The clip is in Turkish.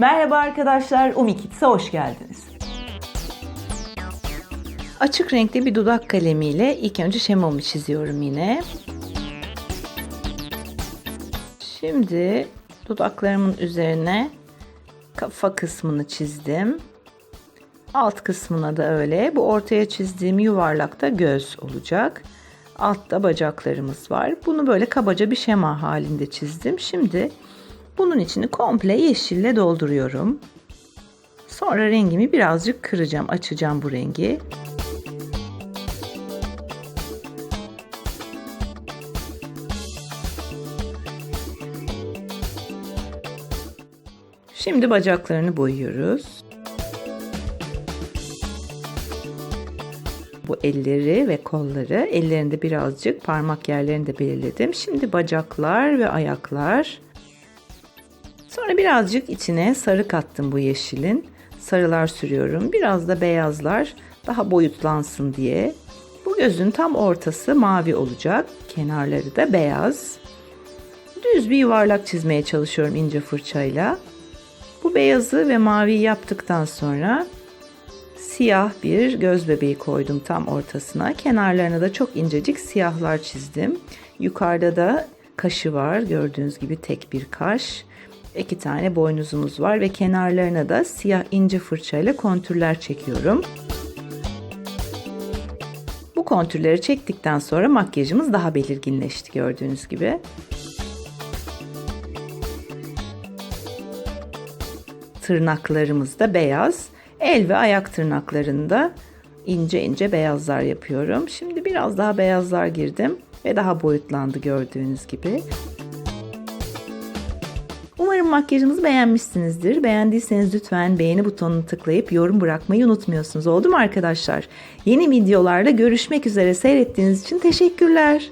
Merhaba arkadaşlar, Umikids'e hoş geldiniz. Açık renkli bir dudak kalemiyle ilk önce şemamı çiziyorum yine. Şimdi dudaklarımın üzerine kafa kısmını çizdim. Alt kısmına da öyle. Bu ortaya çizdiğim yuvarlakta göz olacak. Altta bacaklarımız var. Bunu böyle kabaca bir şema halinde çizdim. Şimdi bunun içini komple yeşille dolduruyorum. Sonra rengimi birazcık kıracağım, açacağım bu rengi. Şimdi bacaklarını boyuyoruz. Bu elleri ve kolları, ellerinde birazcık parmak yerlerini de belirledim. Şimdi bacaklar ve ayaklar. Sonra birazcık içine sarı kattım bu yeşilin. Sarılar sürüyorum. Biraz da beyazlar daha boyutlansın diye. Bu gözün tam ortası mavi olacak. Kenarları da beyaz. Düz bir yuvarlak çizmeye çalışıyorum ince fırçayla. Bu beyazı ve maviyi yaptıktan sonra siyah bir göz bebeği koydum tam ortasına. Kenarlarına da çok incecik siyahlar çizdim. Yukarıda da kaşı var. Gördüğünüz gibi tek bir kaş. İki tane boynuzumuz var ve kenarlarına da siyah ince fırçayla kontürler çekiyorum. Bu kontürleri çektikten sonra makyajımız daha belirginleşti gördüğünüz gibi. Tırnaklarımız da beyaz. El ve ayak tırnaklarında ince ince beyazlar yapıyorum. Şimdi biraz daha beyazlar girdim ve daha boyutlandı gördüğünüz gibi. Umarım makyajımızı beğenmişsinizdir. Beğendiyseniz lütfen beğeni butonunu tıklayıp yorum bırakmayı unutmuyorsunuz. Oldu mu arkadaşlar? Yeni videolarda görüşmek üzere seyrettiğiniz için teşekkürler.